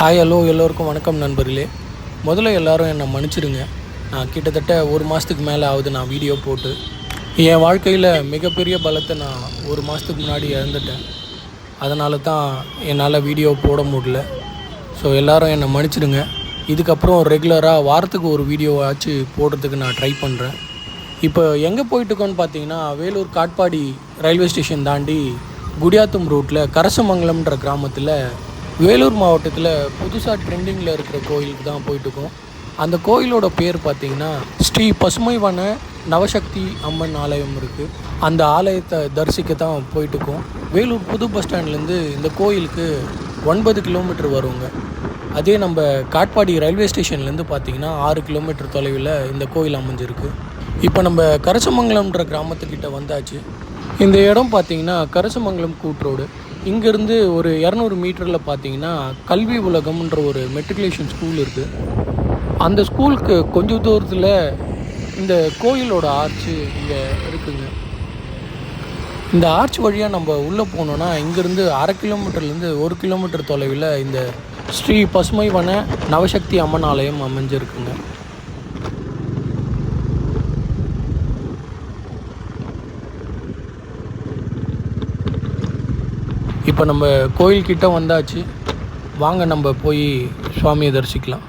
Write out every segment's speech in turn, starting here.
Hi hello எல்லோருக்கும் வணக்கம் நண்பர்களே. முதல்ல எல்லாரும் என்னை மன்னிச்சிடுங்க. நான் கிட்டத்தட்ட ஒரு மாதத்துக்கு மேலே ஆகுது நான் வீடியோ போட்டு. என் வாழ்க்கையில் மிகப்பெரிய பலத்தை நான் ஒரு மாதத்துக்கு முன்னாடி இழந்துட்டேன். அதனால தான் என்னால் வீடியோ போட முடியல. ஸோ எல்லோரும் என்னை மன்னிச்சிடுங்க. இதுக்கப்புறம் ரெகுலராக வாரத்துக்கு ஒரு வீடியோவாச்சு போடுறதுக்கு நான் ட்ரை பண்ணுறேன் இப்போ எங்கே போயிட்டுருக்கோன்னு பார்த்தீங்கன்னா வேலூர் காட்பாடி ரயில்வே ஸ்டேஷன் தாண்டி குடியாத்தம் ரூட்டில் கரசமங்கலம்ன்ற கிராமத்தில் வேலூர் மாவட்டத்தில் புதுசாக ட்ரெண்டிங்கில் இருக்கிற கோயிலுக்கு தான் போயிட்டுருக்கோம். அந்த கோயிலோட பேர் பார்த்தீங்கன்னா ஸ்ரீ பசுமைவன நவசக்தி அம்மன் ஆலயம் இருக்குது அந்த ஆலயத்தை தரிசிக்க தான் போயிட்டுருக்கோம். வேலூர் புது பஸ் ஸ்டாண்ட்லேருந்து இந்த கோயிலுக்கு ஒன்பது கிலோமீட்டர் வருங்க. அதே நம்ம காட்பாடி ரயில்வே ஸ்டேஷன்லேருந்து பார்த்தீங்கன்னா ஆறு கிலோமீட்டர் தொலைவில் இந்த கோயில் அமைஞ்சிருக்கு. இப்போ நம்ம கரசமங்கலம்ன்ற கிராமத்துக்கிட்ட வந்தாச்சு. இந்த இடம் பார்த்தீங்கன்னா கரசமங்கலம் கூட்ரோடு இங்கேருந்து ஒரு இரநூறு மீட்டரில் பார்த்தீங்கன்னா கல்வி உலகம்ன்ற ஒரு மெட்ரிகுலேஷன் ஸ்கூல் இருக்குது அந்த ஸ்கூலுக்கு கொஞ்சம் தூரத்தில் இந்த கோயிலோட ஆர்ச்சு இங்கே இருக்குங்க. இந்த ஆர்ச் வழியாக நம்ம உள்ளே போனோன்னா இங்கேருந்து அரை கிலோமீட்டர்லேருந்து ஒரு கிலோமீட்டர் தொலைவில் இந்த ஸ்ரீ பசுமைவன நவசக்தி அம்மன் ஆலயம் அமைஞ்சிருக்குங்க. இப்போ நம்ம கோயில்கிட்ட வந்தாச்சு. வாங்க நம்ம போய் சுவாமியை தரிசிக்கலாம்.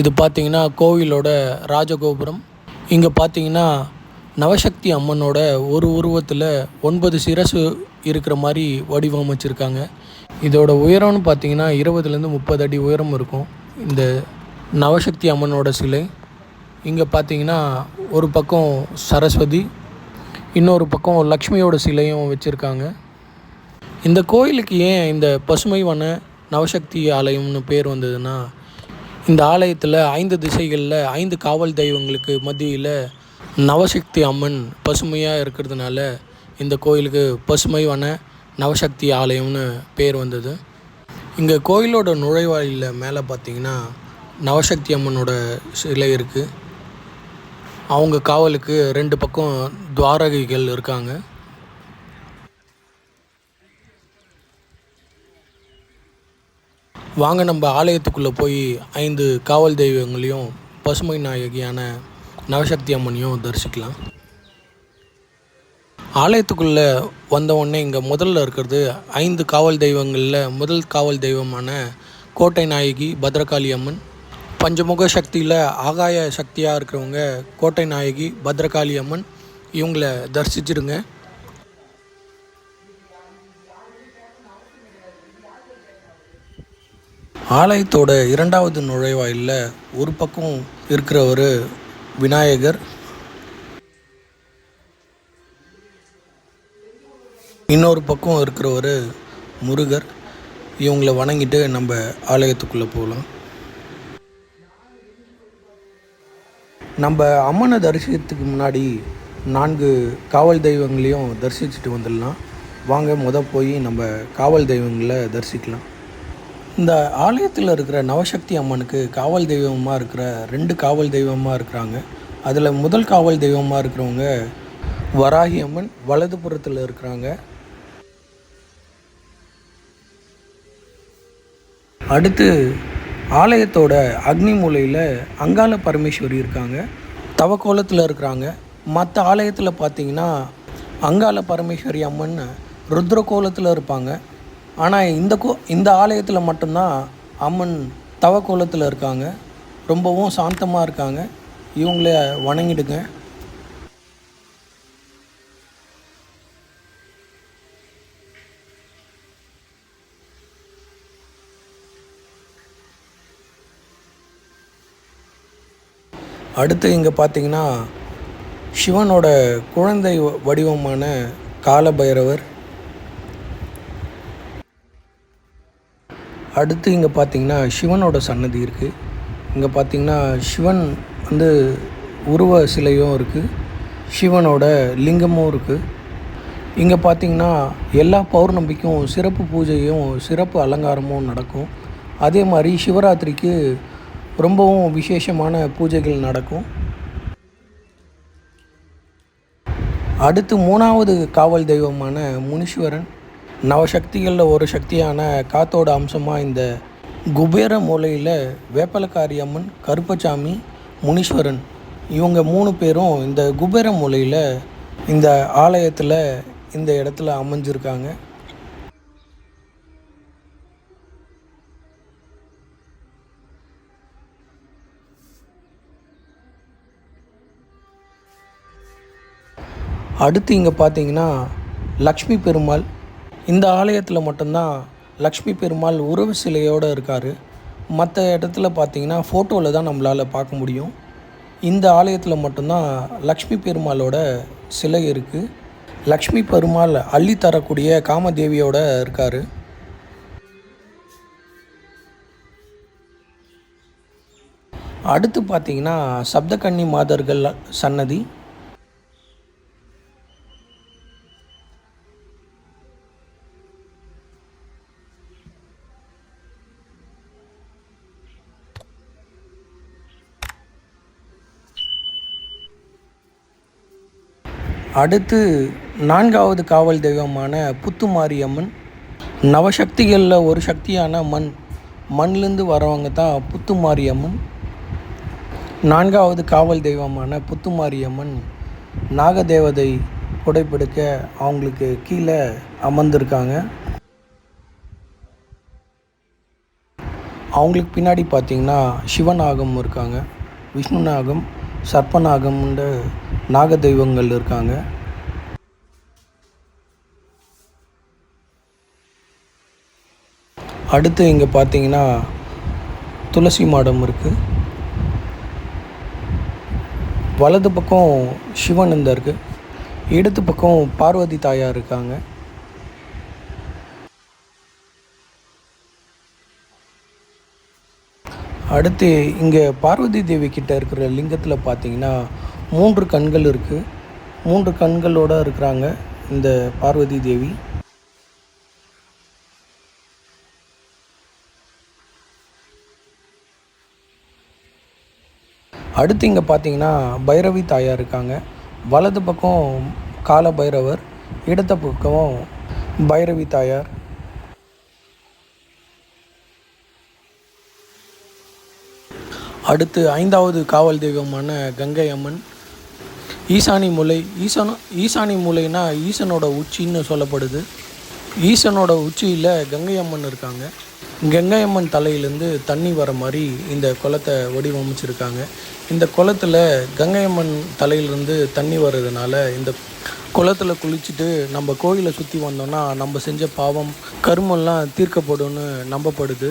இது பார்த்தீங்கன்னா கோவிலோட ராஜகோபுரம். இங்கே பார்த்தீங்கன்னா நவசக்தி அம்மனோட ஒரு உருவத்தில் ஒன்பது சிரசு இருக்கிற மாதிரி வடிவமைச்சிருக்காங்க. இதோட உயரம்னு பார்த்தீங்கன்னா இருபதுலேருந்து முப்பது அடி உயரம் இருக்கும். இந்த நவசக்தி அம்மனோட சிலை. இங்கே பார்த்தீங்கன்னா ஒரு பக்கம் சரஸ்வதி இன்னொரு பக்கம் லக்ஷ்மியோட சிலையும் வச்சுருக்காங்க. இந்த கோயிலுக்கு ஏன் இந்த பசுமை வன நவசக்தி ஆலயம்னு பேர் வந்ததுன்னா இந்த ஆலயத்தில் ஐந்து திசைகளில் ஐந்து காவல் தெய்வங்களுக்கு மத்தியில் நவசக்தி அம்மன் பசுமையாக இருக்கிறதுனால இந்த கோயிலுக்கு பசுமை வன நவசக்தி ஆலயம்னு பேர் வந்தது. இங்கே கோயிலோட நுழைவாயிலில் மேலே பார்த்தீங்கன்னா நவசக்தி அம்மனோட சிலை இருக்குது அவங்க காவலுக்கு ரெண்டு பக்கம் துவாரகைகள் இருக்காங்க. வாங்க நம்ம ஆலயத்துக்குள்ளே போய் ஐந்து காவல் தெய்வங்களையும் பசுமை நாயகியான நவசக்தி அம்மனையும் தரிசிக்கலாம். ஆலயத்துக்குள்ளே வந்தவுடனே இங்கே முதல்ல இருக்கிறது ஐந்து காவல் தெய்வங்களில் முதல் காவல் தெய்வமான கோட்டை நாயகி பத்ரகாளி அம்மன். பஞ்சமுக சக்தியில் ஆகாய சக்தியாக இருக்கிறவங்க கோட்டை நாயகி பத்ரகாளி அம்மன். இவங்கள தரிசிச்சிருங்க. ஆலயத்தோட இரண்டாவது நுழைவாயிலில் ஒரு பக்கம் இருக்கிறவர் விநாயகர். இன்னொரு பக்கம் இருக்கிறவர் முருகர். இவங்கள வணங்கிட்டு நம்ம ஆலயத்துக்குள்ளே போகலாம் நம்ம அம்மனை தரிசிக்கிறதுக்கு முன்னாடி நான்கு காவல் தெய்வங்களையும் தரிசிச்சுட்டு வந்துடலாம். வாங்க முத போய் நம்ம காவல் தெய்வங்களை தரிசிக்கலாம். இந்த ஆலயத்தில் இருக்கிற நவசக்தி அம்மனுக்கு காவல் தெய்வமாக இருக்கிற ரெண்டு காவல் தெய்வமாக இருக்கிறாங்க. அதில் முதல் காவல் தெய்வமாக இருக்கிறவங்க வராகி அம்மன் வலதுபுறத்தில் இருக்கிறாங்க. அடுத்து ஆலயத்தோட அக்னி மூலையில் அங்காள பரமேஸ்வரி இருக்காங்க. தவக்கோலத்தில் இருக்கிறாங்க. மற்ற ஆலயத்தில் பார்த்தீங்கன்னா அங்காள பரமேஸ்வரி அம்மன் ருத்ரகோலத்தில் இருப்பாங்க. ஆனால் இந்த கோ இந்த ஆலயத்தில் மட்டும்தான் அம்மன் தவ கோலத்தில் இருக்காங்க. ரொம்பவும் சாந்தமாக இருக்காங்க. இவங்கள வணங்கிடுங்க. அடுத்து இங்கே பார்த்தீங்கன்னா சிவனோட குழந்தை வ- வடிவமான காலபைரவர் அடுத்து இங்கே பார்த்தீங்கன்னா சிவனோட சன்னதி இருக்குது இங்கே பார்த்தீங்கன்னா சிவன் வந்து உருவ சிலையும் இருக்குது சிவனோட லிங்கமும் இருக்குது இங்கே பார்த்தீங்கன்னா எல்லா பௌர்ணமிக்கும் சிறப்பு பூஜையும் சிறப்பு அலங்காரமும் நடக்கும். அதே மாதிரி சிவராத்திரிக்கு ரொம்பவும் விசேஷமான பூஜைகள் நடக்கும். அடுத்து மூணாவது காவல் தெய்வமான முனீஸ்வரன். நவசக்திகளில் ஒரு சக்தியான காத்தோட அம்சமாக இந்த குபேர மூலையில் வேப்பலக்காரி அம்மன் கருப்பசாமி முனீஸ்வரன் இவங்க மூணு பேரும் இந்த குபேர மூலையில் இந்த ஆலயத்தில் இந்த இடத்துல அமைஞ்சிருக்காங்க. அடுத்து இங்கே பார்த்தீங்கன்னா லக்ஷ்மி பெருமாள் இந்த ஆலயத்தில் மட்டும்தான் லக்ஷ்மி பெருமாள் உறவு சிலையோடு இருக்கார். மற்ற இடத்துல பார்த்தீங்கன்னா ஃபோட்டோவில் தான் நம்மளால் பார்க்க முடியும். இந்த ஆலயத்தில் மட்டும்தான் லக்ஷ்மி பெருமாளோட சிலை இருக்குது லக்ஷ்மி பெருமாள் அள்ளி தரக்கூடிய காமதேவியோட இருக்கார். அடுத்து பார்த்தீங்கன்னா சப்தகன்னி மாதர்கள் சன்னதி. அடுத்து நான்காவது காவல் தெய்வமான புத்துமாரியம்மன். நவசக்திகளில் ஒரு சக்தியான மண். மண்லேருந்து வரவங்க தான் புத்துமாரியம்மன். நான்காவது காவல் தெய்வமான புத்துமாரியம்மன் நாகதேவதை புடைப்பிடிக்க அவங்களுக்கு கீழே அமர்ந்திருக்காங்க. அவங்களுக்கு பின்னாடி பார்த்தீங்கன்னா சிவநாகம் இருக்காங்க. விஷ்ணுநாகம் சர்ப்பநாகம்ன்ற நாக தெய்வங்கள் இருக்காங்க. அடுத்து இங்கே பார்த்தீங்கன்னா துளசி மாடம் இருக்குது வலது பக்கம் சிவன் இந்த இருக்குது இடது பக்கம் பார்வதி தாயார் இருக்காங்க. அடுத்து இங்கே பார்வதி தேவி கிட்ட இருக்கிற லிங்கத்தில் பார்த்தீங்கன்னா மூன்று கண்கள் இருக்குது மூன்று கண்களோடு இருக்கிறாங்க இந்த பார்வதி தேவி. அடுத்து இங்கே பார்த்தீங்கன்னா பைரவி தாயார் இருக்காங்க. வலது பக்கம் கால பைரவர் இடத்த பக்கம் பைரவி தாயார். அடுத்து ஐந்தாவது காவல் தெய்வமான கங்கை அம்மன். ஈசானி மூலை ஈசனோ ஈசானி மூலைனா ஈசனோட உச்சின்னு சொல்லப்படுது. ஈசனோட உச்சியில் கங்கை அம்மன் இருக்காங்க. கங்கை அம்மன் தலையிலேருந்து தண்ணி வர மாதிரி இந்த குளத்தை வடிவமைச்சிருக்காங்க. இந்த குளத்தில் கங்கை அம்மன் தலையிலேருந்து தண்ணி வர்றதுனால இந்த குளத்தில் குளிச்சுட்டு நம்ம கோயிலை சுற்றி வந்தோம்னா நம்ம செஞ்ச பாவம் கருமெல்லாம் தீர்க்கப்படும்னு நம்பப்படுது.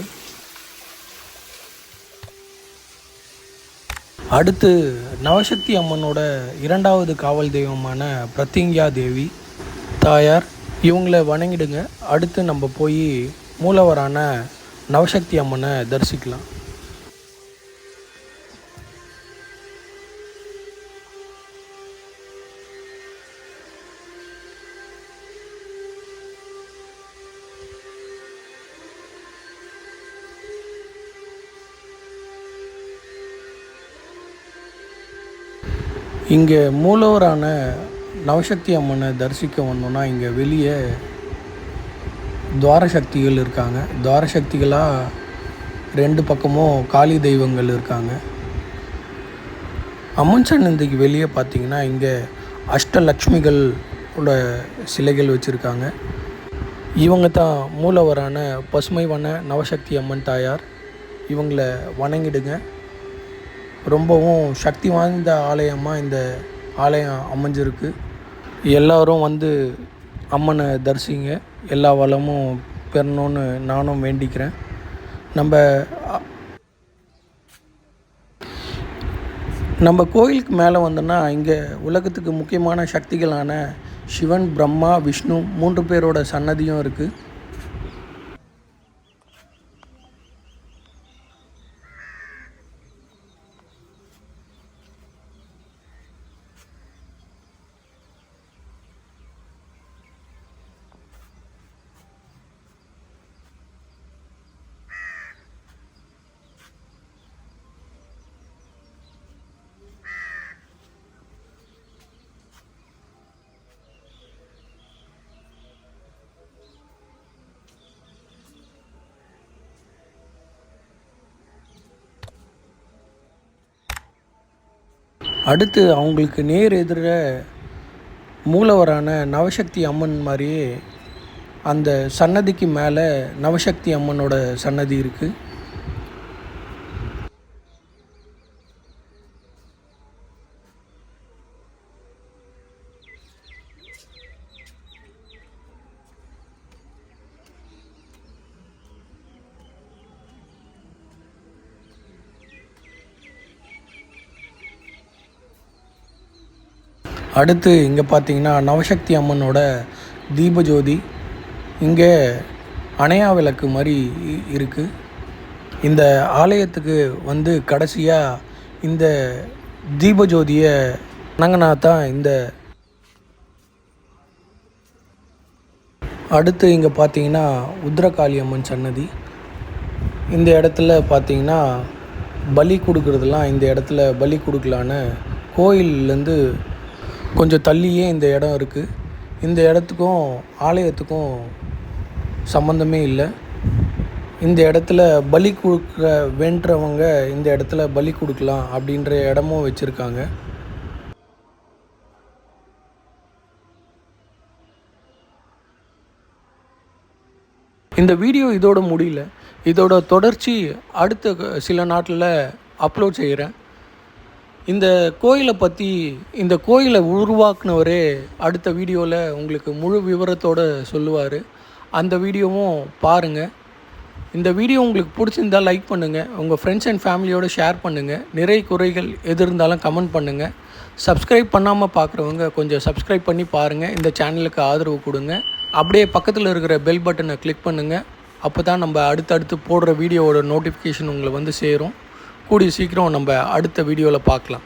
அடுத்து நவசக்தி அம்மனோட இரண்டாவது காவல் தெய்வமான பிரத்திங்யா தேவி தாயார் இவங்கள வணங்கிடுங்க. அடுத்து நம்ம போய் மூலவரான நவசக்தி அம்மனை தரிசிக்கலாம். இங்கே மூலவரான நவசக்தி அம்மனை தரிசிக்க வந்தோன்னா இங்கே வெளியே துவார சக்திகள் இருக்காங்க. துவார சக்திகளாக ரெண்டு பக்கமும் காளி தெய்வங்கள் இருக்காங்க. அம்மன் சன்னதிக்கு வெளியே பார்த்திங்கன்னா இங்கே அஷ்டலக்ஷ்மிகளோட சிலைகள் வச்சுருக்காங்க. இவங்க தான் மூலவரான பசுமை வன நவசக்தி அம்மன் தாயார். இவங்களை வணங்கிடுங்க. ரொம்பவும் சக்தி வாய்ந்த ஆலயமாக இந்த ஆலயம் அமைஞ்சிருக்கு. எல்லோரும் வந்து அம்மனை தரிசிங்க. எல்லா வளமும் பெறணும்னு நானும் வேண்டிக்கிறேன். நம்ம அ- நம்ம கோயிலுக்கு மேலே வந்தோன்னா இங்கே உலகத்துக்கு முக்கியமான சக்திகளான சிவன் பிரம்மா விஷ்ணு மூன்று பேரோட சன்னதியும் இருக்குது அடுத்து அவங்களுக்கு நேர் எதிர மூலவரான நவசக்தி அம்மன் மாதிரியே அந்த சன்னதிக்கு மேலே நவசக்தி அம்மனோட சன்னதி இருக்குது அடுத்து இங்கே பார்த்தீங்கன்னா நவசக்தி அம்மனோட தீபஜோதி. இங்கே அணையா விளக்கு மாதிரி இ- இருக்குது இந்த ஆலயத்துக்கு வந்து கடைசியாக இந்த தீபஜோதியை வணங்கினா தான் இந்த அடுத்து இங்கே பார்த்தீங்கன்னா உத்ரகாளி அம்மன் சன்னதி. இந்த இடத்துல பார்த்தீங்கன்னா பலி கொடுக்குறதுலாம் இந்த இடத்துல பலி கொடுக்கலான்னு கோயில்லேருந்து கொஞ்சம் தள்ளியே இந்த இடம் இருக்குது இந்த இடத்துக்கும் ஆலயத்துக்கும் சம்மந்தமே இல்லை. இந்த இடத்துல பலி கொடுக்க வேண்டுறவங்க இந்த இடத்துல பலி கொடுக்கலாம் அப்படின்ற இடமும் வச்சுருக்காங்க. இந்த வீடியோ இதோட முடியல. இதோட தொடர்ச்சி அடுத்த சில நாட்டில் அப்லோட் செய்கிறேன் இந்த கோயிலை பற்றி இந்த கோயிலை உருவாக்குனவரே அடுத்த வீடியோவில் உங்களுக்கு முழு விவரத்தோடு சொல்லுவார். அந்த வீடியோவும் பாருங்கள் இந்த வீடியோ உங்களுக்கு பிடிச்சிருந்தா லைக் பண்ணுங்கள் உங்கள் ஃப்ரெண்ட்ஸ் அண்ட் ஃபேமிலியோடு ஷேர் பண்ணுங்கள் நிறை குறைகள் எது இருந்தாலும் கமெண்ட் பண்ணுங்கள் சப்ஸ்கிரைப் பண்ணாமல் பார்க்குறவங்க கொஞ்சம் சப்ஸ்கிரைப் பண்ணி பாருங்கள் இந்த சேனலுக்கு ஆதரவு கொடுங்க. அப்படியே பக்கத்தில் இருக்கிற பெல் பட்டனை கிளிக் பண்ணுங்கள் அப்போ தான் நம்ம அடுத்தடுத்து போடுற வீடியோவோட நோட்டிஃபிகேஷன் உங்களை வந்து சேரும். கூடிய சீக்கிரம் நம்ம அடுத்த வீடியோவில் பார்க்கலாம்.